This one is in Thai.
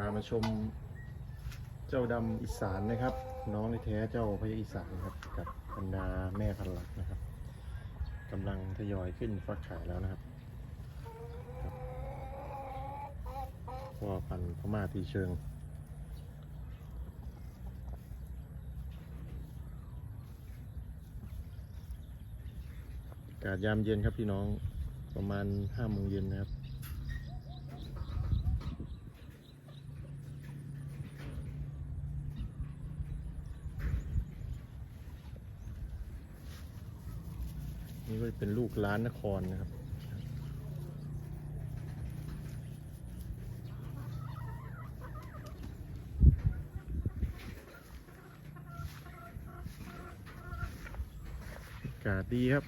พามาชมเจ้าดำอีสานนะครับ น้องในแท้เจ้าพญาอีสานครับกับบรรดาแม่พันหลักนะครับกำลังทยอยขึ้นฟักขายแล้วนะครับครับพ่อพันธุ์พม่าทีเชิงอากาศยามเย็นครับพี่น้องประมาณห้าโมงเย็นนะครับ นี่ก็เป็นลูกล้านนครนะครับ อากาศดีครับ